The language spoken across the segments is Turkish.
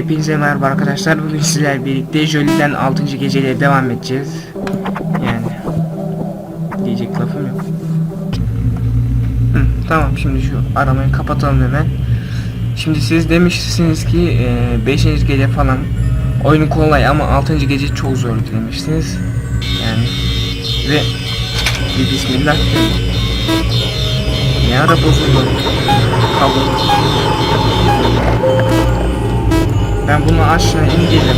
Hepinize merhaba arkadaşlar. Bugün sizler birlikte Jolie'den 6. geceliğe devam edeceğiz. Yani diyecek lafım yok. Hı, tamam şimdi şu aramayı kapatalım hemen. Şimdi siz demişsiniz ki 5. gece falan oyunu kolay ama 6. gece çok zor demiştiniz. Yani ve bir bismillah. Ne ara bozuldu? Kablo. Ben bunu aşağı indirelim.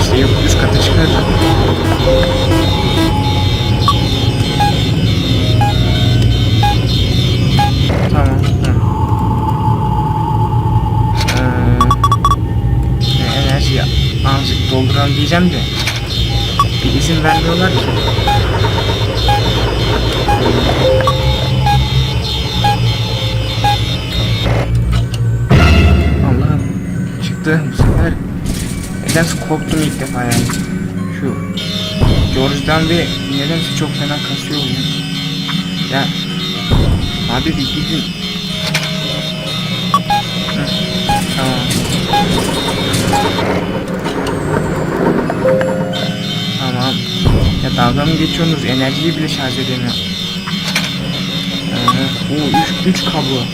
İşte yok üst kata çıkaracağım. Tamam. Ee, enerjiyi azıcık dolduralım diyeceğim de bir izin vermiyorlar ki. Çıktı bu sefer. Nedense korktum ilk defa yani. Şu George'dan ve nedense çok fena kasıyor oyun. Ya abi bir gidin. Tamam. Tamam. Ya dalga mı geçiyorsunuz? Enerjiyi bile şarj edemiyor. Ee, o 3 3 kablo.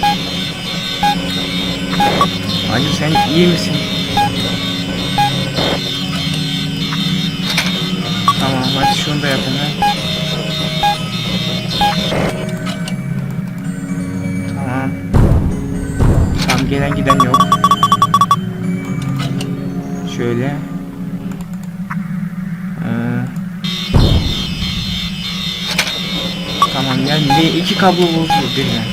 Hacı sen iyi misin? Tamam hadi şunu da yapın ha. Tamam. Tamam gelen giden yok. Şöyle. Tamam yani ne iki kablo bozuldu birden.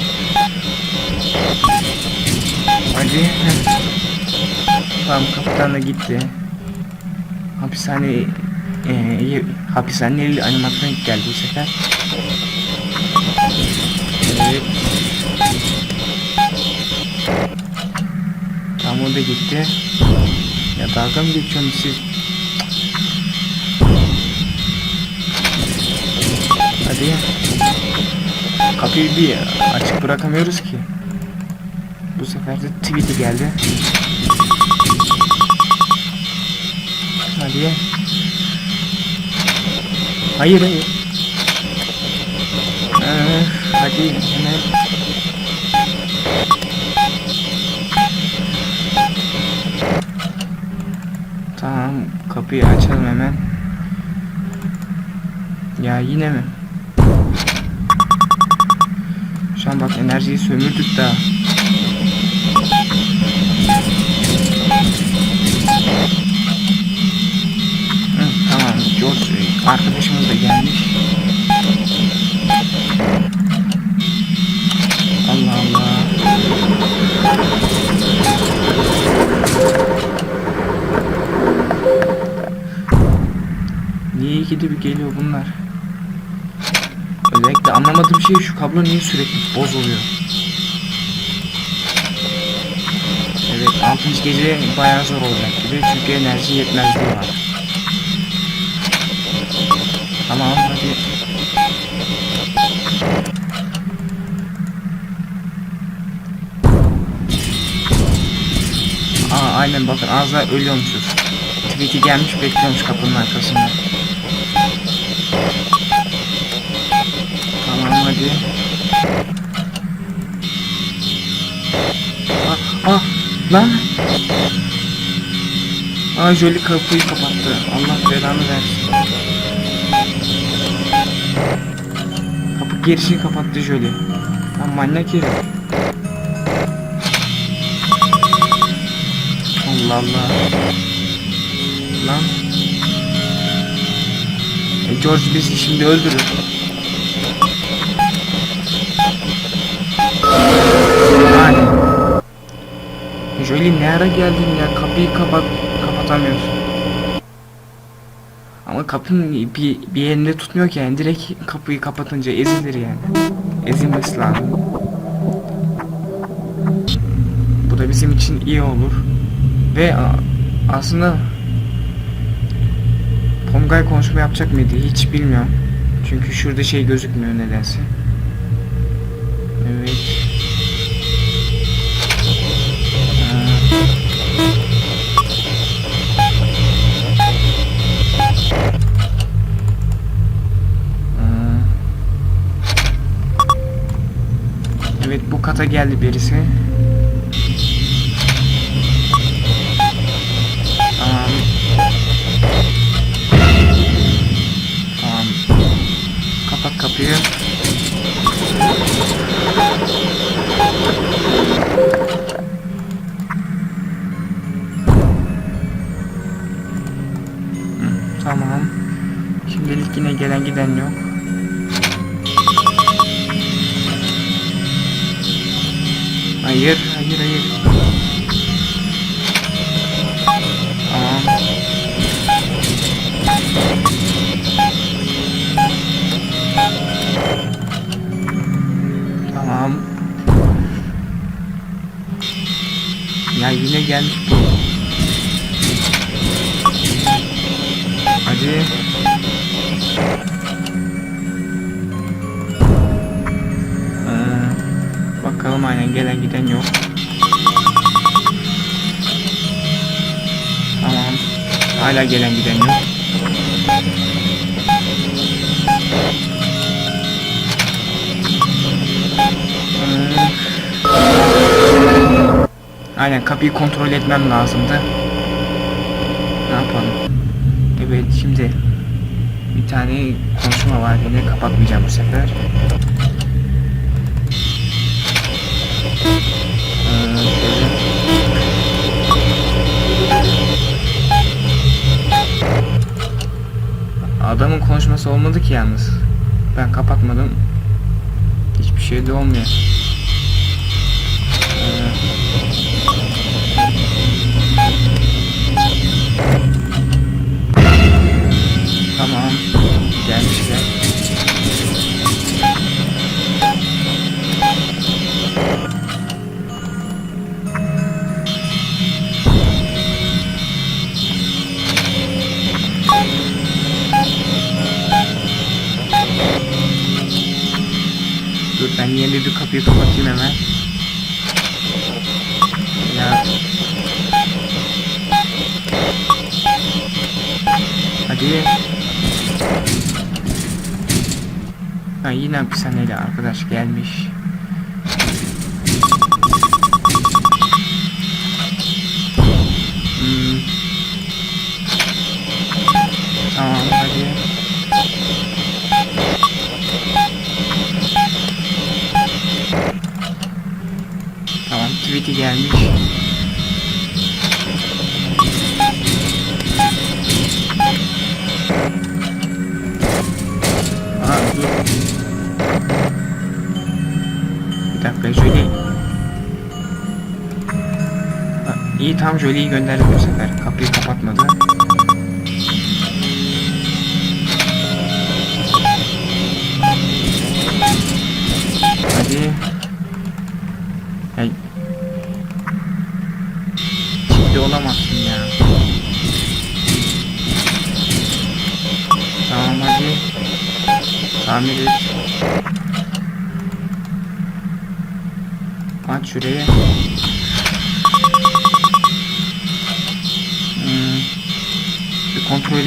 Hadi. heh. Tamam kapıdan da gitti. Hapishane eee hapishaneli animasyon geldi bu sefer. Evet. Tamam o gitti. Ya dalga mı geçiyorsunuz siz? Hadi. Kapıyı bir açık bırakamıyoruz ki. Bu sefer de tweet'i geldi. Hadi. Hayır hayır. Ee, hadi hemen. Tamam kapıyı açalım hemen. Ya yine mi? Şu an bak enerjiyi sömürdük daha. Arkadaşımız da gelmiş. Allah Allah. Niye bir geliyor bunlar? Özellikle anlamadığım şey şu kablo niye sürekli bozuluyor? Evet 6. gece bayağı zor olacak gibi çünkü enerji yetmezliği var. Tamam hadi. Aa aynen bakın az ölüyormuşuz. Tweet'i gelmiş bekliyormuş kapının arkasında. Tamam hadi. Ah, ah lan. Aa Jolie kapıyı kapattı. Allah belanı versin. Girişini kapattı Jolie. Lan manyak herif. Allah Allah. Lan. E George bizi şimdi öldürür. Yani. Jolie ne ara geldin ya? Kapıyı kapat kapatamıyorsun. Ama kapının bir, bir yerinde tutmuyor ki yani direkt kapıyı kapatınca ezilir yani. Ezilmesi lazım. Bu da bizim için iyi olur. Ve aslında Pomgay konuşma yapacak mıydı hiç bilmiyorum. Çünkü şurada şey gözükmüyor nedense. Evet. Arkamızda geldi birisi. Tamam. Tamam. Tamam. Şimdilik yine gelen giden yok. Hayır, hayır, hayır. Tamam. Tamam. Ya yine gelmiş bu. Hadi. Bakalım aynen gelen giden yok. Tamam. Hala gelen giden yok. Ee, Aynen kapıyı kontrol etmem lazımdı. Ne yapalım? Evet şimdi bir tane konuşma var yine kapatmayacağım bu sefer. Ee, şöyle. Adamın konuşması olmadı ki yalnız. Ben kapatmadım. Hiçbir şey de olmuyor. Ben yeni bir kapıyı kapatayım hemen. Ya. Hadi. Ha yine hapishaneli arkadaş gelmiş. Tweet'i gelmiş. Aa dur. Bir dakika Jolie. Ha, iyi tam Jolie'yi gönderdim bu sefer. Kapıyı kapatmadı.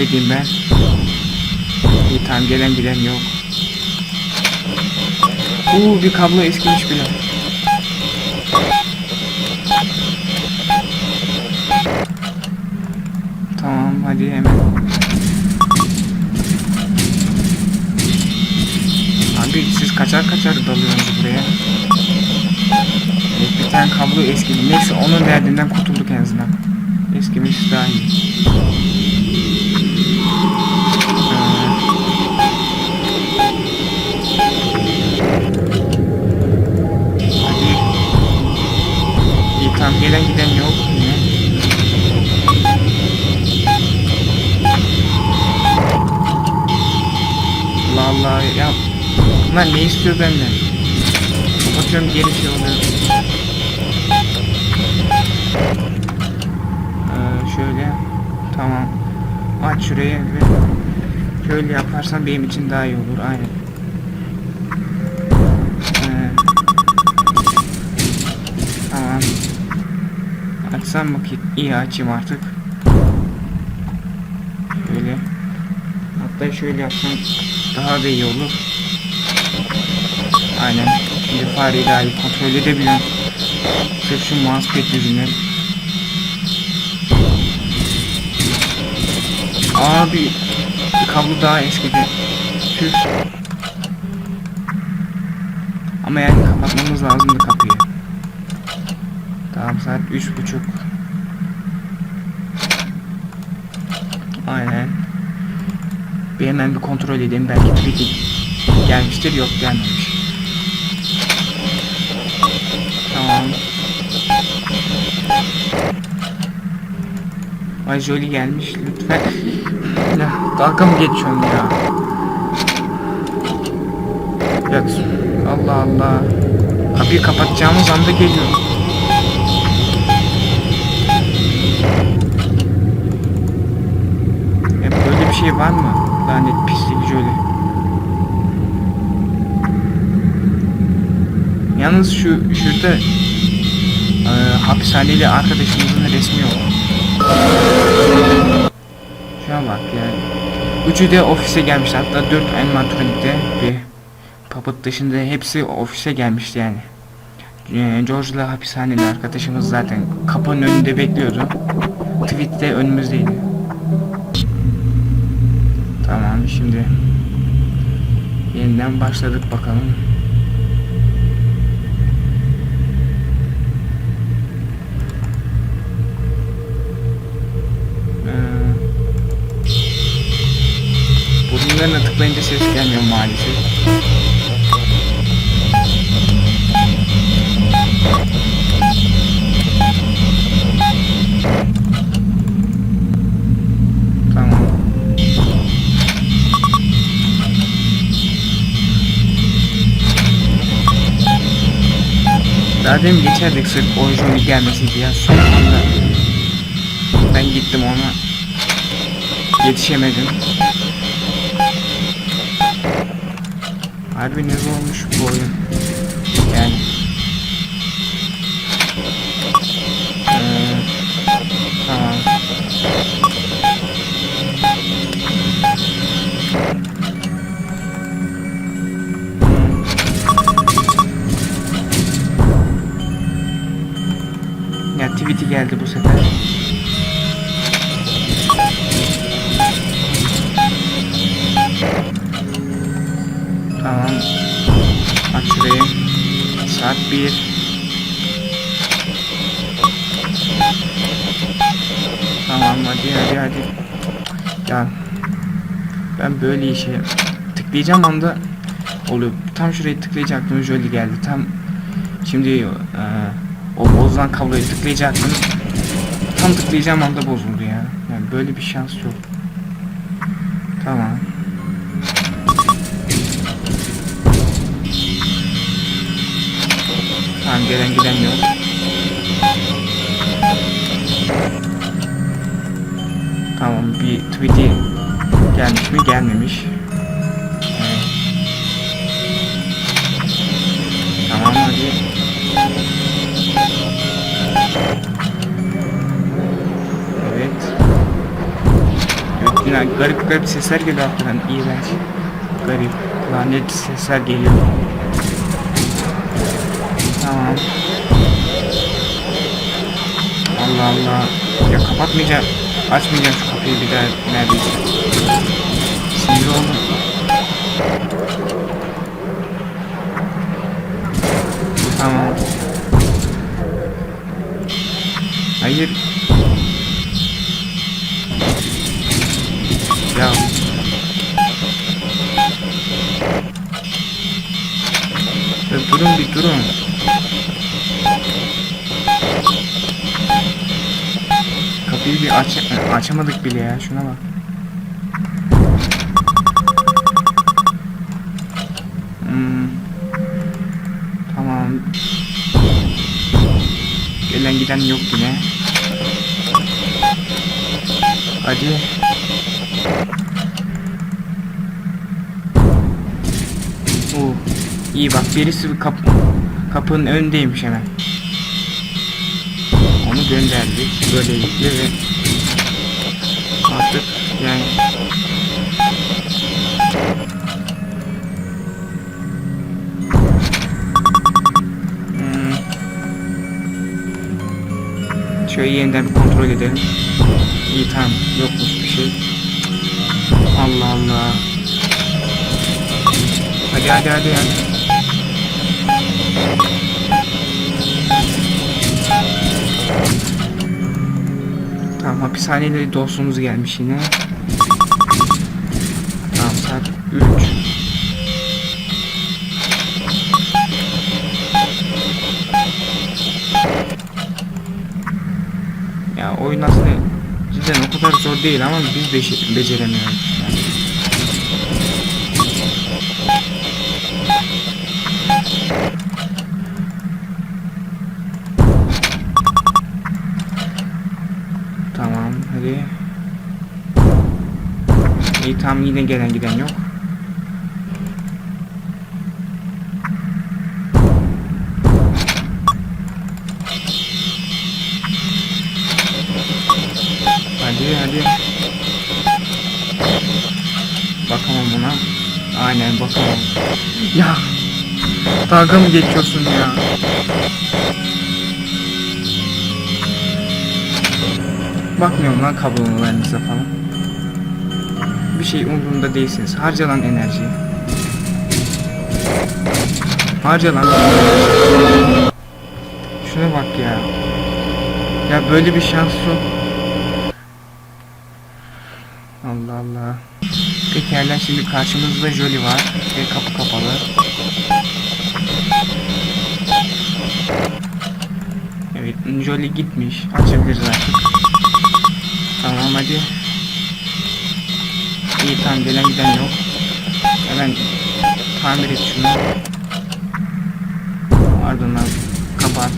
Edeyim ben. İyi tamam gelen giden yok. Uuu bir kablo eskimiş bile. Tamam hadi hemen. Abi siz kaçar kaçar dalıyorsunuz buraya. Bir tane kablo eskidi. Neyse onun derdinden kurtulduk en azından. Eskimiş daha iyi. Gelen giden yok yine. Allah Allah ya Bunlar ne istiyor benden? Kapatıyorum geri şey oluyor. Ee, şöyle. Tamam. Aç şurayı ve şöyle yaparsan benim için daha iyi olur. Aynen. Açsam bakayım. İyi açayım artık. Şöyle. Hatta şöyle yapsam daha da iyi olur. Aynen. Şimdi fareyi daha iyi kontrol edebiliyorum. Sırf şu mousepad yüzünden. Abi kablo daha eskidi. Tüh. Ama yani kapatmamız lazımdı kapıyı. Tamam saat üç buçuk. Aynen. Bir hemen bir kontrol edeyim belki tweet'i gelmiştir yok gelmemiş. Tamam. Ay Jolie gelmiş lütfen. Ya dalga mı geçiyorsun ya? Ya Allah Allah. Kapıyı kapatacağımız anda geliyor. Ya böyle bir şey var mı? Lanet pislik Jolie. Yalnız şu şurada e, hapishaneli arkadaşımızın resmi yok. Şuna bak ya. Üçü de ofise gelmiş. Hatta dört animatronikte bir Puppet dışında hepsi ofise gelmişti yani. Ee, George'la hapishaneli arkadaşımız zaten kapının önünde bekliyordu. Tweet de önümüzdeydi. Tamam şimdi yeniden başladık bakalım. Ee, Burunlarına tıklayınca ses gelmiyor maalesef. Demin geçerdik sırf o Johnny gelmesiydi ya son anda. Ben gittim ona. Yetişemedim. Harbi ne zormuş bu oyun. Yani. Tweet'i geldi bu sefer. Tamam. Aç şurayı. Saat 1. Tamam hadi hadi hadi. Ya ben böyle işe tıklayacağım anda oluyor. Tam şurayı tıklayacaktım Jolie geldi. Tam şimdi e, o bozulan kabloyu tıklayacaktım. Tam tıklayacağım anda bozuldu ya. Yani böyle bir şans yok. Tamam. Tamam gelen giden yok. Tamam bir tweet'i gelmiş mi gelmemiş. Yine garip garip sesler geliyor arkadan. İğrenç. Garip. Lanet sesler geliyor. Tamam. Allah Allah. Ya kapatmayacağım. Açmayacağım şu kapıyı bir daha neredeyse. Sinir oldum. Tamam. Hayır. Durun bir durun. Kapıyı bir aç açamadık bile ya şuna bak. Hmm. Tamam. Gelen giden yok yine. Hadi. İyi bak gerisi bir kapı, kapının önündeymiş hemen. Onu gönderdik. Böylelikle ve artık yani hmm. Şöyle yeniden bir kontrol edelim. İyi tamam yokmuş bir şey. Allah Allah. Hadi hadi hadi hadi. Tamam hapishaneyle dostumuz gelmiş yine. Tamam saat 3. Ya oyun aslında cidden o kadar zor değil ama biz beşe- beceremiyoruz. Yine gelen giden yok. Hadi hadi. Bakamam buna. Aynen bakamam. Ya. Dalga mı geçiyorsun ya? Bakmıyorum lan kablolarınıza falan. Bir şey umurumda değilsiniz. Harca lan enerjiyi. Harca lan. Şuna bak ya. Ya böyle bir şans yok. Allah Allah. Pekala şimdi karşımızda Jolly var ve kapı kapalı. Evet Jolly gitmiş. Açabiliriz artık. Tamam hadi. İyi tamam gelen giden yok. Hemen tamir et şunu. Ardından kapat.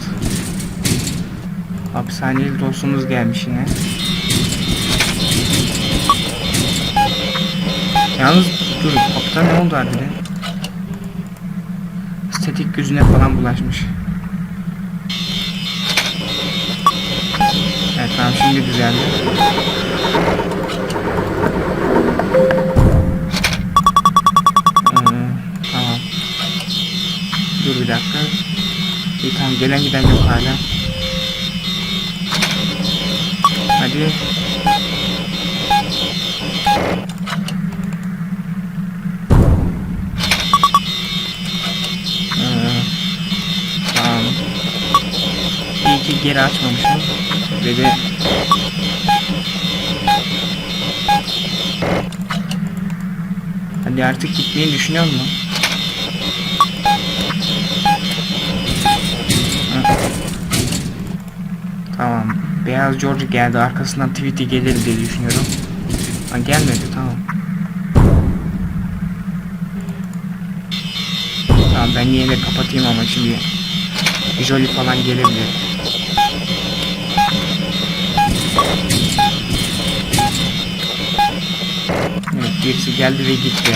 Hapishaneli dostumuz gelmiş yine. Yalnız dur kapıda ne oldu harbiden? Statik yüzüne falan bulaşmış. Evet tamam şimdi düzeldi. Dakika. İyi tamam gelen giden yok hala. Hadi. Ee, ki geri açmamışım. Ve de Hadi artık gitmeyi düşünüyor musun? Hı. Tamam. Beyaz George geldi. Arkasından Tweety gelir diye düşünüyorum. Ha gelmedi tamam. Tamam ben yine de kapatayım ama şimdi Jolly falan gelebilir. Evet birisi geldi ve gitti.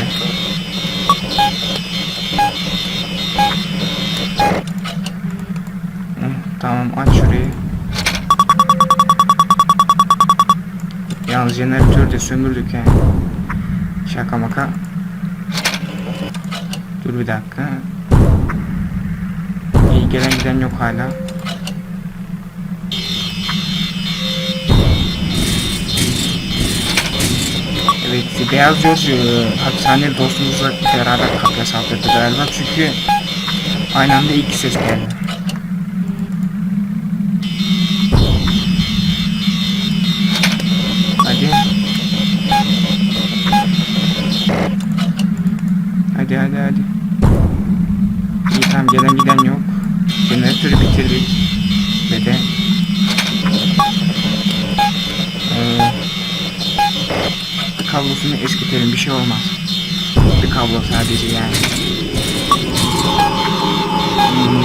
Yalnız jeneratörü de sömürdük yani. Şaka maka. Dur bir dakika. İyi gelen giden yok hala. Evet, Beyaz George e, hapishaneli dostumuzla beraber kapıya saldırdı galiba çünkü aynı anda iki ses geldi. Eskitelim bir şey olmaz. Bir kablo sadece yani. Hmm.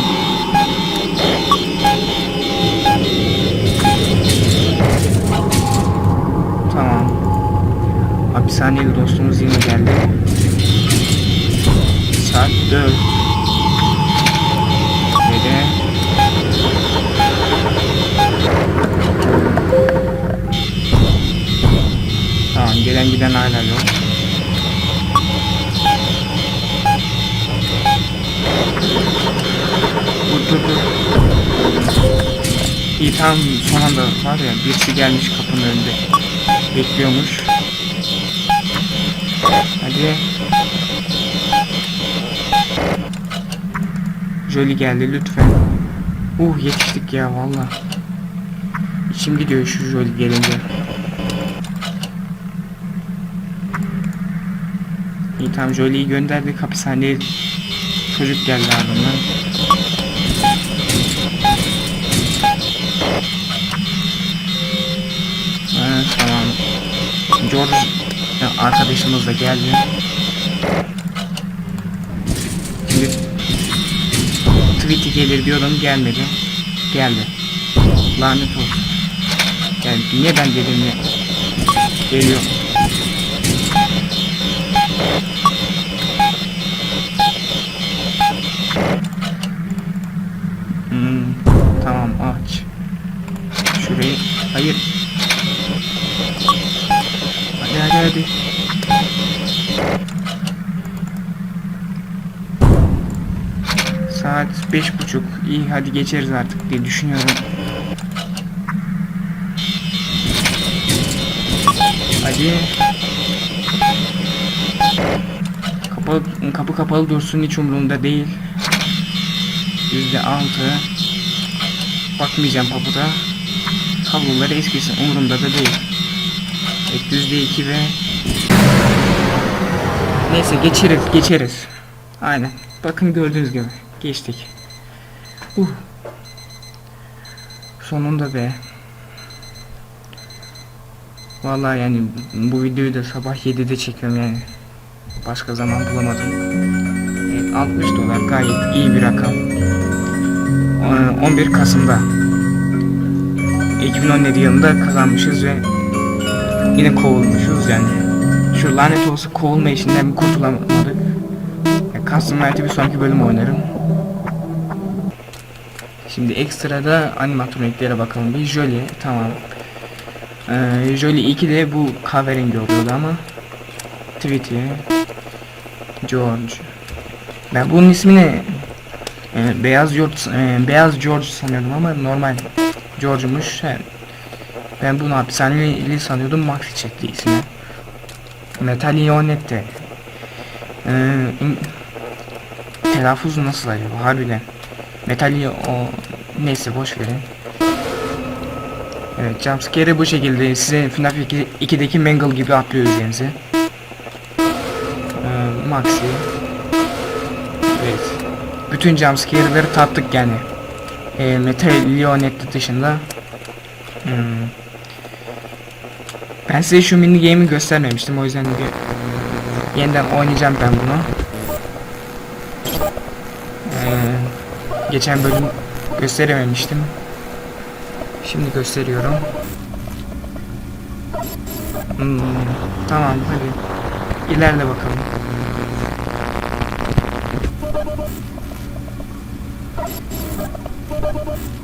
Tamam. Hapishaneli dostumuz yine geldi. Saat 4. gelen giden hala yok. Dur. İyi tam son anda var ya birisi gelmiş kapının önünde bekliyormuş. Hadi. Jolie geldi lütfen. Uh yetiştik ya valla. İçim gidiyor şu Jolie gelince. İyi tamam Jolie'yi gönderdik hapishaneye çocuk geldi ardından. Ha, tamam. George arkadaşımız da geldi. Şimdi Tweety gelir diyordum gelmedi. Geldi. Lanet olsun. Yani niye ben dedim ya? Geliyor. Hmm, tamam aç. Şurayı hayır. Hadi hadi hadi. Saat beş buçuk. İyi hadi geçeriz artık diye düşünüyorum. Hadi. Kapı, kapı kapalı dursun hiç umurumda değil. Yüzde altı. Bakmayacağım papuda. Kabloları eskisin umurumda da değil. Evet yüzde iki ve Neyse geçeriz geçeriz. Aynen. Bakın gördüğünüz gibi geçtik. Uh. Sonunda be. Vallahi yani bu videoyu da sabah 7'de çekiyorum yani. Başka zaman bulamadım. Evet, 60 dolar gayet iyi bir rakam. Ee, 11 Kasım'da 2017 yılında kazanmışız ve yine kovulmuşuz yani. Şu lanet olası kovulma işinden bir kurtulamadık. Ya, Custom Night'ı bir sonraki bölüm oynarım. Şimdi ekstrada animatroniklere bakalım. Bir Jolie tamam. Ee, Jolie 2 de bu kahverengi oluyordu ama Tweety George Ben bunun ismini e, Beyaz George e, Beyaz George sanıyordum ama normal George'muş. Yani ben bunu hapishaneli sanıyordum. Maxi çekti ismi. Metal Ionette. Ee, telaffuz nasıl acaba harbiden? Metal o neyse boş verin. Evet jumpscare'ı bu şekilde size FNAF 2, 2'deki Mangle gibi atlıyor üzerinize. Ee, Maxi. Evet. Bütün jumpscare'ları tattık yani. Ee, Metal Leonette dışında. Hmm. Ben size şu mini game'i göstermemiştim o yüzden de yeniden oynayacağım ben bunu. Ee, geçen bölüm gösterememiştim. Şimdi gösteriyorum. Hmm, tamam hadi. İlerle bakalım.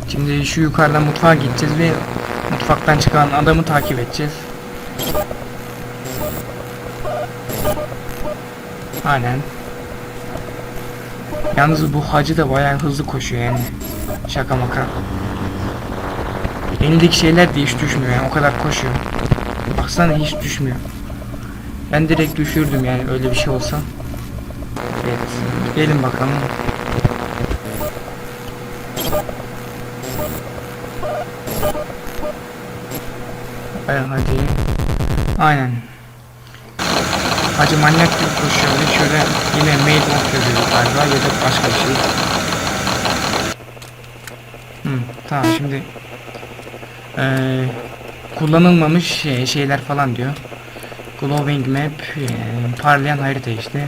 Şimdi şu yukarıdan mutfağa gideceğiz ve mutfaktan çıkan adamı takip edeceğiz. Aynen. Yalnız bu hacı da bayağı hızlı koşuyor yani. Şaka maka. Elindeki şeyler de hiç düşmüyor yani o kadar koşuyor. Baksana hiç düşmüyor. Ben direkt düşürdüm yani öyle bir şey olsa. Evet. Gelin bakalım. Evet hadi. Aynen. Hacı manyak gibi koşuyor ve şöyle yine made of yazıyor galiba ya da başka bir şey. Hmm, tamam şimdi eee kullanılmamış şey- şeyler falan diyor. Glowing map, eee, parlayan harita işte.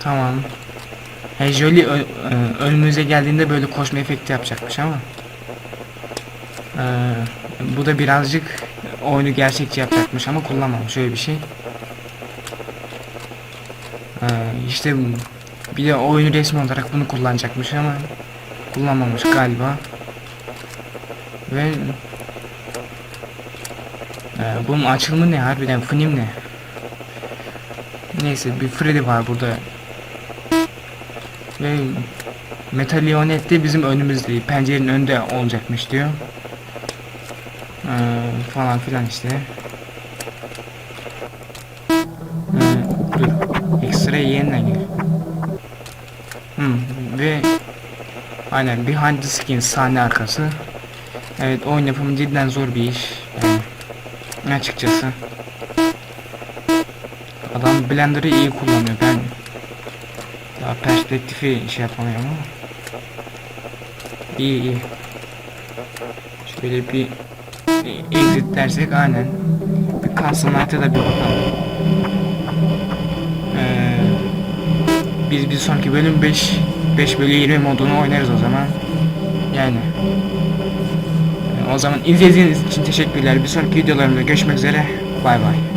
Tamam. He Jolie e, önümüze geldiğinde böyle koşma efekti yapacakmış ama. Eee, bu da birazcık oyunu gerçekçi yapacakmış ama kullanmamış öyle bir şey. Eee işte bir de oyunu resmi olarak bunu kullanacakmış ama kullanmamış galiba. Ve eee, bunun açılımı ne harbiden film ne? Neyse bir Freddy var burada. Ve Metalionet de bizim önümüzde, pencerenin önünde olacakmış diyor. Falan filan işte. Ee, ekstra yeniden gel. Hmm, ve aynen behind the scenes sahne arkası. Evet oyun yapımı cidden zor bir iş. Yani açıkçası. Adam Blender'ı iyi kullanıyor ben daha perspektifi şey yapamıyorum ama iyi iyi şöyle bir exit dersek aynen. Bir Castle Knight'a da bir bakalım. Ee, biz bir sonraki bölüm 5 5 bölü 20 modunu oynarız o zaman. Yani. Ee, o zaman izlediğiniz için teşekkürler. Bir sonraki videolarımda görüşmek üzere. Bay bay